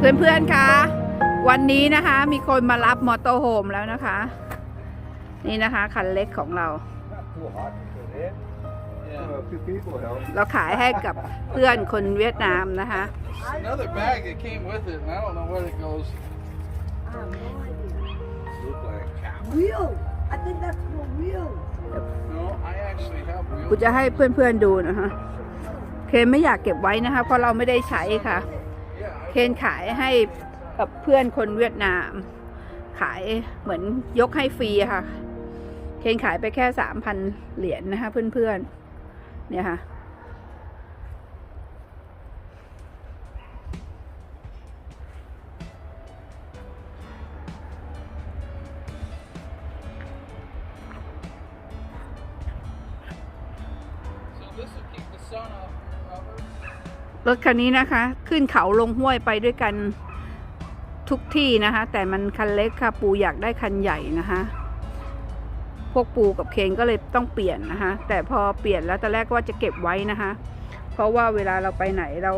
เพื่อนๆคะวันนี้นะคะมีคนมารับมอเตอร์โฮมแล้วนะคะ นี่นะคะคันเล็กของเรา Not too hot today. Uh, a few people help. เราขายให้กับเพื่อนคนเวียดนามนะคะ Another bag that came with it, and I don't know where it goes. Look like cow. Real. I think that's for real. No, I actually have กู wheels. จะให้เพื่อนๆดูนะคะ เคนไม่อยากเก็บไว้นะคะ เพราะเราไม่ได้ใช้ค่ะ Yeah, เคนขายให้กับเพื่อนคนเวียดนาม ขายเหมือนยกให้ฟรีค่ะ เคนขายไปแค่สามพันเหรียญนะคะ เพื่อนๆ เนี่ยค่ะ so this will keep the sun off Robert. รถคันนี้นะคะ ขึ้นเขาลงห้วยไปด้วยกันทุกที่นะคะ แต่มันคันเล็กค่ะ ปูอยากได้คันใหญ่นะคะพวกปูกับเคนก็เลยต้องเปลี่ยนนะคะ แต่พอเปลี่ยนแล้วตอนแรกก็ว่าจะเก็บไว้นะคะ เพราะว่าเวลาเราไปไหนเรา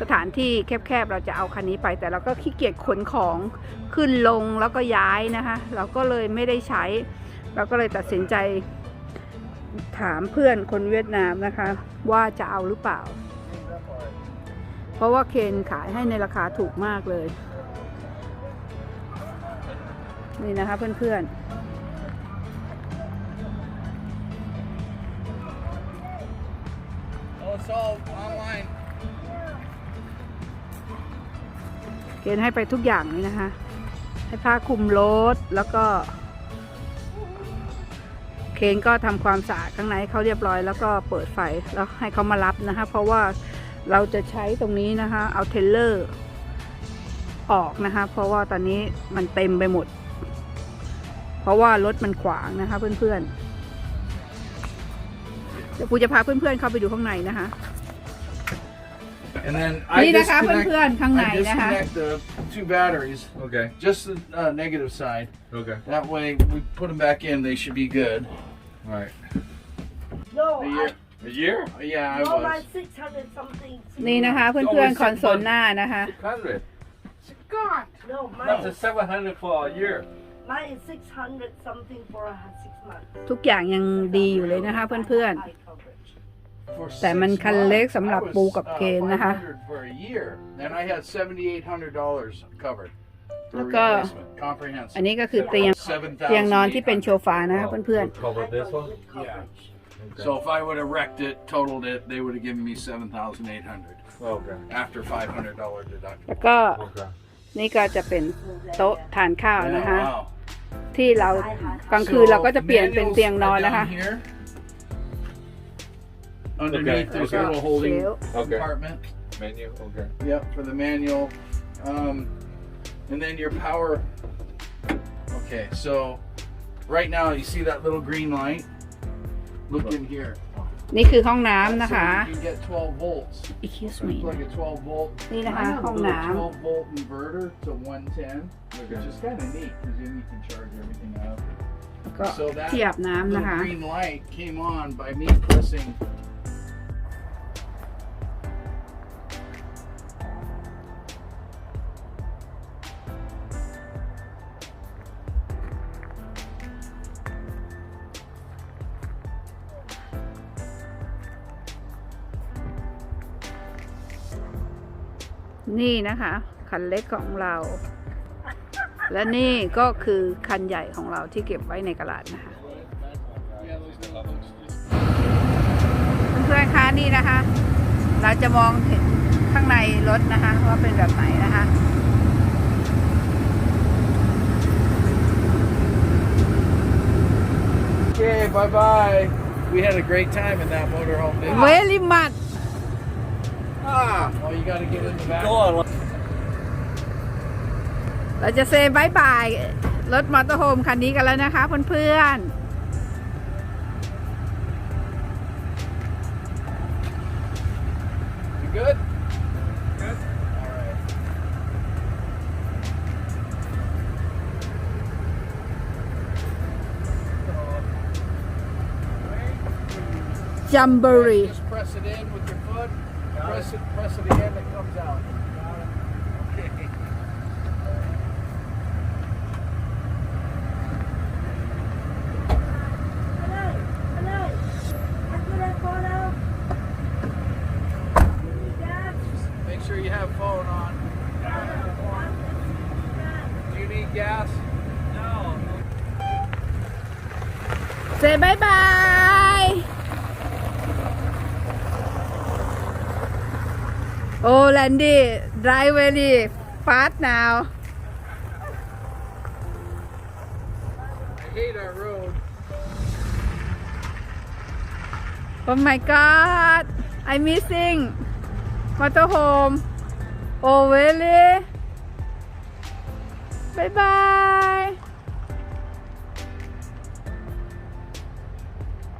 สถานที่แคบๆเราจะเอาคันนี้ไป แต่เราก็ขี้เกียจขนของขึ้นลงแล้วก็ย้ายนะคะ เราก็เลยไม่ได้ใช้ เราก็เลยตัดสินใจถามเพื่อนคนเวียดนามนะคะ ว่าจะเอาหรือเปล่า เพราะว่าเคนขายให้ในราคาถูกมากเลย นี่นะคะเพื่อน Oh, it's all online. ๆเคนให้ไปทุกอย่างเลยนะคะ ให้ผ้าคลุมรถแล้วก็ เคนก็ทำความสะอาดข้างในให้เขาเรียบร้อยแล้วก็เปิดไฟแล้วให้เขามารับนะคะ เพราะว่า เราจะใช้ตรงนี้นะคะ เอาเทรลเลอร์ ออกนะคะ เพราะว่าตอนนี้มันเต็มไปหมด เพราะว่ารถมันขวางนะคะ เพื่อนๆ เดี๋ยวปูจะพาเพื่อนๆเข้าไปดูข้างในนะคะ And then นี่ I นะคะ disconnect, เพื่อนๆข้างใน I นะคะ disconnect the two batteries, Okay. just the uh, negative side. Okay. That way, we put them back in, they should be good. All right. No, A year. A year? Yeah, I I, no, was. my 600 something. นี่นะคะ เพื่อนๆคอนโซลหน้านะคะ Hundred. God. No, That's mine, a seven hundred for a year. mine is 600 something for a six months. ทุกอย่างยังดีอยู่เลยนะคะ เพื่อน High coverage. For แต่มัน six คันเล็ก months, สำหรับ I was, ปูกับ uh, เคนนะคะ 500 for a year, and I had seventy-eight hundred dollars covered for แล้วก็ replacement, comprehensive. อันนี้ก็คือเตียง 7,800. เตียงนอนที่เป็นโชฟานะคะ Wow. เพื่อน Would Cover this one? Yeah. Okay. So if I would have wrecked it, totaled it, they would have given me seven thousand eight hundred Okay. after five hundred dollar ๆ deductible. แล้วก็ Okay. นี่ก็จะเป็นโต๊ะทานข้าว Yeah, นะคะ wow. ที่เรากลางคืนเราก็จะเปลี่ยนเป็นเตียงนอนนะคะ Down here. Underneath, Okay, there's okay. a little holding เซลล์ Okay. compartment. Menu. Okay. Yep, for the manual. Um, and then your power. Okay, so right now you see that little green light? Look in here. นี่คือห้องน้ำ That's นะ so คะ you can get 12 volts. excuse So me you plug a 12 volt. นี่นะคะ ห้อง little น้ 12 volt inverter to 110, which is kind of neat because then you can charge everything up. ำแล้วก็ So that ที่อาบน้ำ little นะคะ green light came on by me pressing. . นี่นะคะ คันเล็กของเรา และนี่ก็คือคันใหญ่ของเราที่เก็บไว้ในกระดาษนะคะ Yeah, those little hooks just เพื่อนๆคะนี่นะคะ เราจะมองเห็นข้างในรถนะคะ ว่าเป็นแบบไหนนะคะ Okay, bye bye. We had a great time in that motorhome. Didn't we? เวลิมัด Ah, well, you got to get in the back. Go on. เราจะเซบายบายรถมอเตอร์โฮมคันนี้กันแล้วนะคะเพื่อน You good? Good. All right. ๆจัมเบอรี Press it, press it again, it comes out. Okay. Make sure you have phone on. Do you need gas? No. Say bye-bye. Oh, Landy, drive very fast now. I hate our road. Oh my god, I'm missing motorhome. Oh, really? Bye bye.